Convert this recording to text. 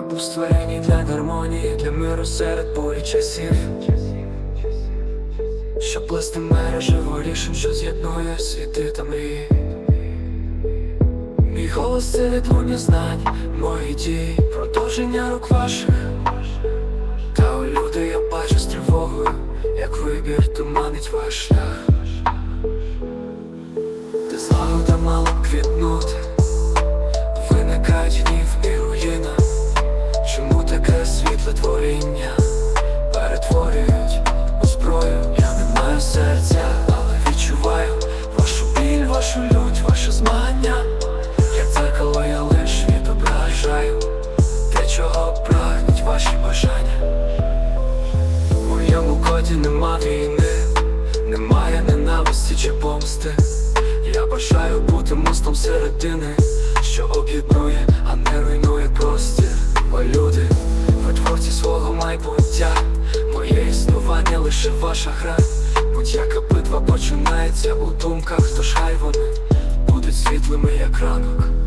був створений для гармонії, для миру серед порі часів. Щоб плести мережево рішень, що з'єднує світи та мрії. Мій голос це відлуння знань, мої дії, продовження рук ваших. Та у люди я бачу з тривогою, як вибір туманить ваш шлях. Де злагода мало б квітнути, таке творіння перетворюють у зброю? Я не маю серця, але відчуваю вашу біль, вашу лють, ваше змагання. Як дзеркало я лиш відображаю те, чого прагнуть ваші бажання. У моєму коді нема війни, немає ненависті чи помсти. Я бажаю бути мостом середини, що об'єднує, а не руйнує майбуття, моє існування лише ваша гра. Будь-яка битва починається у думках, тож хай вони будуть світлими, як ранок.